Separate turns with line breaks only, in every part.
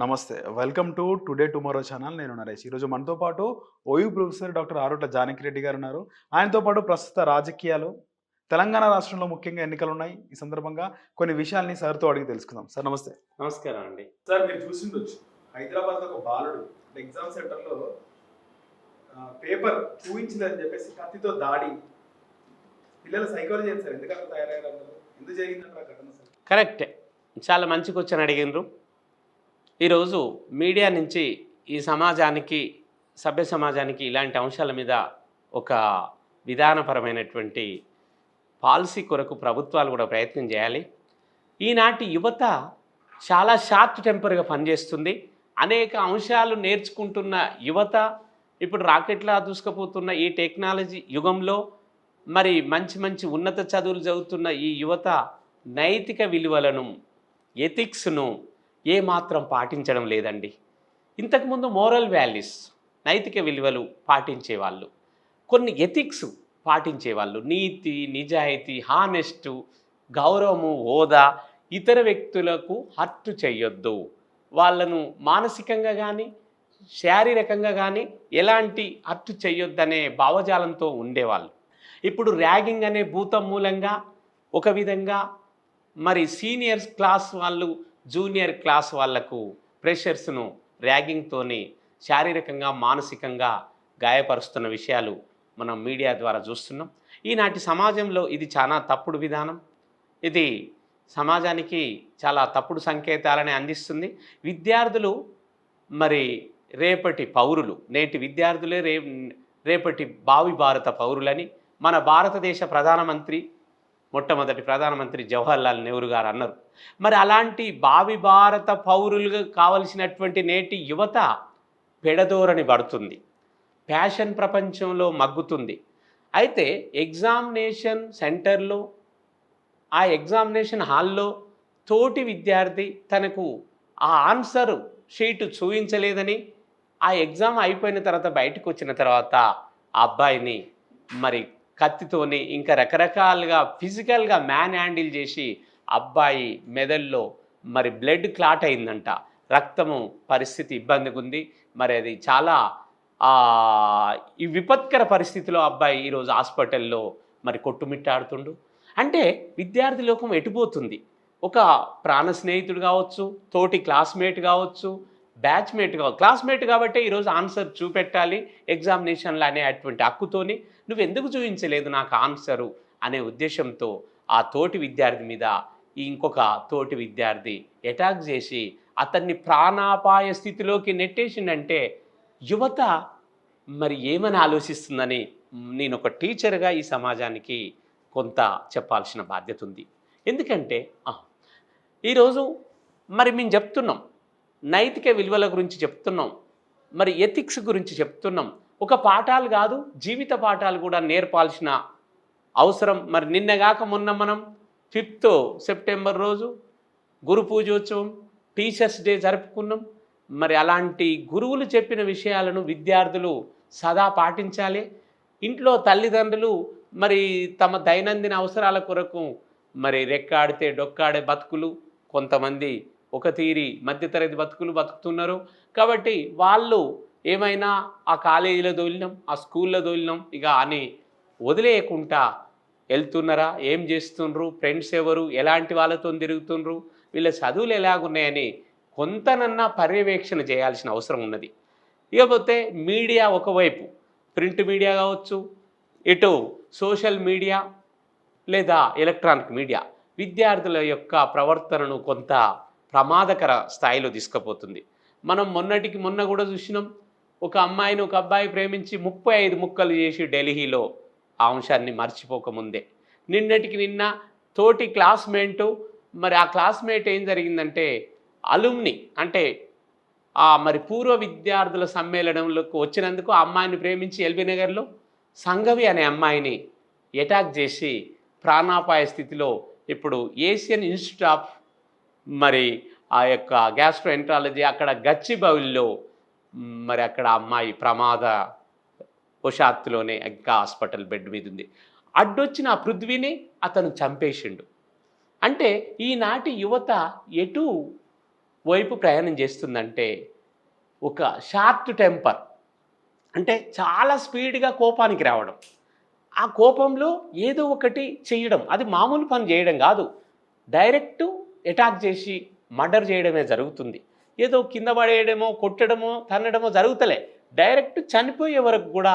నమస్తే. Welcome to Today Tomorrow channel. నేను నరేష్. ఈరోజు మనతో పాటు OU professor doctor Arutla Janaki Reddy గారు ఉన్నారు. ఆయనతో పాటు ప్రస్తుత రాజకీయాలు తెలంగాణ రాష్ట్రంలో ముఖ్యంగా ఎన్నికలు ఉన్నాయి ఈ సందర్భంగా కొన్ని విషయాల్ని సార్తో అడిగి తెలుసుకుందాం. సార్ నమస్తే.
నమస్కారం అండి.
సార్ మీరు చూసిండొచ్చు. హైదరాబాద్ ఒక బాలుడు ఎగ్జామ్ సెంటర్లో పేపర్ చూపించిందని చెప్పేసి కత్తితో దాడి. పిల్లల సైకాలజీ సార్? ఎందుకంటే తయారయ్యారు ఎందుకు జరిగిందంటారు ఆ ఘటన సార్?
కరెక్టే. చాలా మంచి క్వశ్చన్ అడిగినరు ఈరోజు మీడియా నుంచి ఈ సమాజానికి సభ్య సమాజానికి ఇలాంటి అంశాల మీద ఒక విధానపరమైనటువంటి పాలసీ కొరకు ప్రభుత్వాలు కూడా ప్రయత్నం చేయాలి. ఈనాటి యువత చాలా షార్ట్ టెంపర్గా పనిచేస్తుంది. అనేక అంశాలు నేర్చుకుంటున్న యువత ఇప్పుడు రాకెట్లా దూసుకుపోతున్న ఈ టెక్నాలజీ యుగంలో మరి మంచి మంచి ఉన్నత చదువులు చదువుతున్న ఈ యువత నైతిక విలువలను ఎథిక్స్ను ఏమాత్రం పాటించడం లేదండి. ఇంతకుముందు మోరల్ వాల్యూస్ నైతిక విలువలు పాటించేవాళ్ళు. కొన్ని ఎథిక్స్ పాటించేవాళ్ళు. నీతి నిజాయితీ హానెస్టు గౌరవము హోదా ఇతర వ్యక్తులకు హర్టు చేయొద్దు. వాళ్ళను మానసికంగా కానీ శారీరకంగా కానీ ఎలాంటి హర్టు చేయొద్దనే భావజాలంతో ఉండేవాళ్ళు. ఇప్పుడు ర్యాగింగ్ అనే భూతం మూలంగా ఒక విధంగా మరి సీనియర్స్ క్లాస్ వాళ్ళు జూనియర్ క్లాస్ వాళ్ళకు ప్రెషర్స్ను ర్యాగింగ్తోని శారీరకంగా మానసికంగా గాయపరుస్తున్న విషయాలు మనం మీడియా ద్వారా చూస్తున్నాం. ఈనాటి సమాజంలో ఇది చాలా తప్పుడు విధానం. ఇది సమాజానికి చాలా తప్పుడు సంకేతాలని అందిస్తుంది. విద్యార్థులు మరి రేపటి పౌరులు నేటి విద్యార్థులే రే రేపటి భావి భారత పౌరులని మన భారతదేశ ప్రధానమంత్రి మొట్టమొదటి ప్రధానమంత్రి జవహర్లాల్ నెహ్రూ గారు అన్నారు. మరి అలాంటి భావి భారత పౌరులుగా కావలసినటువంటి నేటి యువత పెడదోరని పడుతుంది. ఫ్యాషన్ ప్రపంచంలో మగ్గుతుంది. అయితే ఎగ్జామినేషన్ సెంటర్లో ఆ ఎగ్జామినేషన్ హాల్లో తోటి విద్యార్థి తనకు ఆ ఆన్సర్ షీటు చూపించలేదని ఆ ఎగ్జామ్ అయిపోయిన తర్వాత బయటకు వచ్చిన తర్వాత ఆ అబ్బాయిని మరి కత్తితోని ఇంకా రకరకాలుగా ఫిజికల్గా మ్యాన్ హ్యాండిల్ చేసి అబ్బాయి మెదల్లో మరి బ్లడ్ క్లాట్ అయిందంట. రక్తము పరిస్థితి ఇబ్బందిగా ఉంది. మరి అది చాలా ఈ విపత్కర పరిస్థితిలో అబ్బాయి ఈరోజు హాస్పిటల్లో మరి కొట్టుమిట్టాడుతుండు. అంటే విద్యార్థి లోకం ఎటుపోతుంది? ఒక ప్రాణ స్నేహితుడు కావచ్చు తోటి క్లాస్మేట్ కావచ్చు బ్యాచ్మేట్ క్లాస్మేట్ కాబట్టి ఈరోజు ఆన్సర్ చూపెట్టాలి ఎగ్జామినేషన్లు అనేటువంటి హక్కుతోని నువ్వు ఎందుకు చూపించలేదు నాకు ఆన్సరు అనే ఉద్దేశంతో ఆ తోటి విద్యార్థి మీద ఇంకొక తోటి విద్యార్థి అటాక్ చేసి అతన్ని ప్రాణాపాయ స్థితిలోకి నెట్టేసిండంటే యువత మరి ఏమని ఆలోచిస్తుందని నేను ఒక టీచర్గా ఈ సమాజానికి కొంత చెప్పాల్సిన బాధ్యత ఉంది. ఎందుకంటే ఈరోజు మరి మేము చెప్తున్నాం నైతిక విలువల గురించి చెప్తున్నాం. మరి ఎథిక్స్ గురించి చెప్తున్నాం. ఒక పాఠాలు కాదు జీవిత పాఠాలు కూడా నేర్పాల్సిన అవసరం. మరి నిన్నగాక మొన్న మనం ఫిఫ్త్ సెప్టెంబర్ రోజు గురు పూజోత్సవం టీచర్స్ డే జరుపుకున్నాం. మరి అలాంటి గురువులు చెప్పిన విషయాలను విద్యార్థులు సదా పాటించాలి. ఇంట్లో తల్లిదండ్రులు మరి తమ దైనందిన అవసరాల కొరకు మరి రెక్కాడితే డొక్కాడే బతుకులు కొంతమంది ఒక తీరి మధ్యతరగతి బతుకులు బతుకుతున్నారు. కాబట్టి వాళ్ళు ఏమైనా ఆ కాలేజీలో దోలినాం ఆ స్కూల్లో దోలినాం ఇక అని వదిలేయకుండా వెళ్తున్నారా? ఏం చేస్తుండ్రు? ఫ్రెండ్స్ ఎవరు? ఎలాంటి వాళ్ళతో తిరుగుతుండ్రు? వీళ్ళ చదువులు ఎలాగున్నాయని కొంతనన్నా పర్యవేక్షణ చేయాల్సిన అవసరం ఉన్నది. ఇకపోతే మీడియా ఒకవైపు ప్రింట్ మీడియా కావచ్చు ఇటు సోషల్ మీడియా లేదా ఎలక్ట్రానిక్ మీడియా విద్యార్థుల యొక్క ప్రవర్తనను కొంత ప్రమాదకర స్థాయిలో తీసుకుపోతుంది. మనం మొన్నటికి మొన్న కూడా చూసినాం ఒక అమ్మాయిని ఒక అబ్బాయి ప్రేమించి ముప్పై ఐదు ముక్కలు చేసి ఢిల్లీలో ఆ అంశాన్ని మర్చిపోకముందే నిన్నటికి నిన్న తోటి క్లాస్మేటు మరి ఆ క్లాస్మేట్ ఏం జరిగిందంటే అలుమ్ని అంటే ఆ మరి పూర్వ విద్యార్థుల సమ్మేళనంలోకి వచ్చినందుకు ఆ అమ్మాయిని ప్రేమించి ఎల్బీ నగర్లో సంగవి అనే అమ్మాయిని అటాక్ చేసి ప్రాణాపాయ స్థితిలో ఇప్పుడు ఏషియన్ ఇన్స్టిట్యూట్ ఆఫ్ మరి ఆ యొక్క గ్యాస్ట్రోఎంట్రాలజీ అక్కడ గచ్చిబౌలిలో మరి అక్కడ అమ్మాయి ప్రమాద వశాత్తులోనే ఇంకా హాస్పిటల్ బెడ్ మీద ఉంది. అడ్డొచ్చిన ఆ పృథ్వీని అతను చంపేసిండు. అంటే ఈనాటి యువత ఎటు వైపు ప్రయాణం చేస్తుందంటే ఒక షార్ట్ టెంపర్. అంటే చాలా స్పీడ్గా కోపానికి రావడం. ఆ కోపంలో ఏదో ఒకటి చేయడం. అది మామూలు పని చేయడం కాదు. డైరెక్ట్ అటాక్ చేసి మర్డర్ చేయడమే జరుగుతుంది. ఏదో కింద పడేయడమో కొట్టడమో తన్నడమో జరుగుతలే. డైరెక్ట్ చనిపోయే వరకు కూడా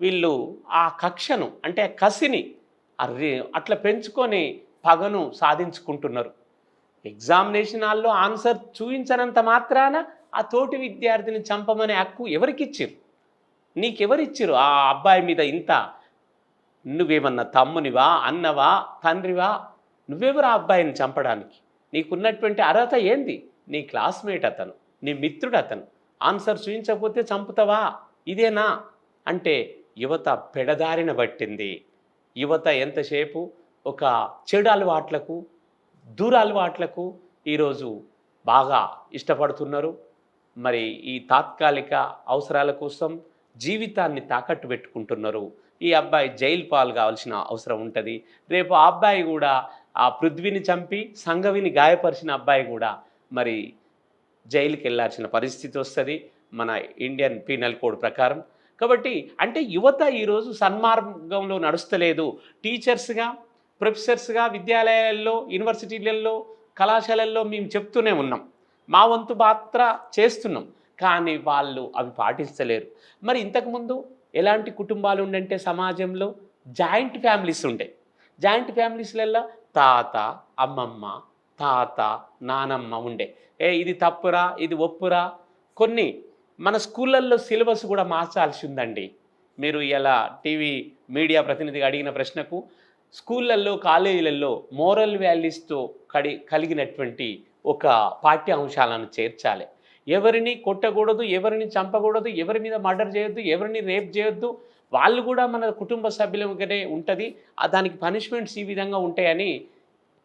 వీళ్ళు ఆ కక్షను అంటే ఆ కసిని అట్లా పెంచుకొని పగను సాధించుకుంటున్నారు. ఎగ్జామినేషన్ హాల్లో ఆన్సర్ చూపించనంత మాత్రాన ఆ తోటి విద్యార్థిని చంపమనే హక్కు ఎవరికిచ్చిరు? నీకెవరిచ్చిర్రు ఆ అబ్బాయి మీద ఇంత నువ్వేమన్నా తమ్మునివా అన్నవా తండ్రివా? నువ్వెవరు ఆ అబ్బాయిని చంపడానికి? నీకున్నటువంటి అర్హత ఏంది? నీ క్లాస్మేట్ అతను నీ మిత్రుడు అతను ఆన్సర్ చూపించకపోతే చంపుతావా? ఇదేనా? అంటే యువత పెడదారిన పట్టింది. యువత ఎంతసేపు? ఒక చెడు అలవాట్లకు దూర అలవాట్లకు ఈరోజు బాగా ఇష్టపడుతున్నారు. మరి ఈ తాత్కాలిక అవసరాల కోసం జీవితాన్ని తాకట్టు పెట్టుకుంటున్నారు. ఈ అబ్బాయి జైలు పాలు కావాల్సిన అవసరం ఉంటుంది. రేపు ఆ అబ్బాయి కూడా ఆ పృథ్వీని చంపి సంగవిని గాయపరిచిన అబ్బాయి కూడా మరి జైలుకి వెళ్ళాల్సిన పరిస్థితి వస్తుంది మన ఇండియన్ పీనల్ కోడ్ ప్రకారం. కాబట్టి అంటే యువత ఈరోజు సన్మార్గంలో నడుస్తలేదు. టీచర్స్గా ప్రొఫెసర్స్గా విద్యాలయాల్లో యూనివర్సిటీలలో కళాశాలల్లో మేము చెప్తూనే ఉన్నాం. మా వంతు పాత్ర చేస్తున్నాం. కానీ వాళ్ళు అవి పాటిస్తలేరు మరి ఇంతకుముందు ఎలాంటి కుటుంబాలు ఉండంటే సమాజంలో? జాయింట్ ఫ్యామిలీస్ ఉండే. జాయింట్ ఫ్యామిలీస్లలో తాత అమ్మమ్మ తాత నానమ్మ ఉండే. ఏ ఇది తప్పురా ఇది ఒప్పురా? కొన్ని మన స్కూళ్ళల్లో సిలబస్ కూడా మార్చాల్సి ఉందండి మీరు ఇలా టీవీ మీడియా ప్రతినిధిగా అడిగిన ప్రశ్నకు స్కూళ్ళల్లో కాలేజీలలో మోరల్ వాల్యూస్తో కడి కలిగినటువంటి ఒక పాఠ్యాంశాలను చేర్చాలి. ఎవరిని కొట్టకూడదు ఎవరిని చంపకూడదు ఎవరి మీద మర్డర్ చేయొద్దు ఎవరిని రేప్ చేయొద్దు. వాళ్ళు కూడా మన కుటుంబ సభ్యులకనే ఉంటుంది. దానికి పనిష్మెంట్స్ ఈ విధంగా ఉంటాయని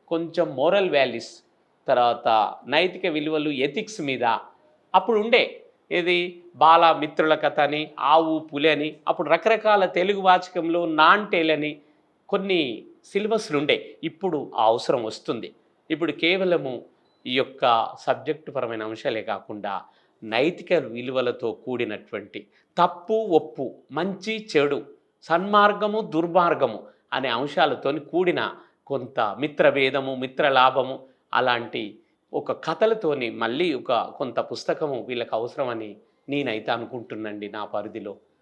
కొంచెం మోరల్ వాల్యూస్ తర్వాత నైతిక విలువలు ఎథిక్స్ మీద అప్పుడు ఉండే. ఇది బాల మిత్రుల కథ అని ఆవు పులి అని అప్పుడు రకరకాల తెలుగు వాచకంలో నాన్ అని కొన్ని సిలబస్లు ఉండే. ఇప్పుడు ఆ అవసరం వస్తుంది. ఇప్పుడు కేవలము ఈ యొక్క సబ్జెక్టు పరమైన అంశాలే కాకుండా నైతిక విలువలతో కూడినటువంటి తప్పు ఒప్పు మంచి చెడు సన్మార్గము దుర్మార్గము అనే అంశాలతోని కూడిన కొంత మిత్రభేదము మిత్రలాభము అలాంటి ఒక కథలతోని మళ్ళీ ఒక కొంత పుస్తకము వీళ్ళకి అవసరమని నేనైతే అనుకుంటున్నండి నా పరిధిలో.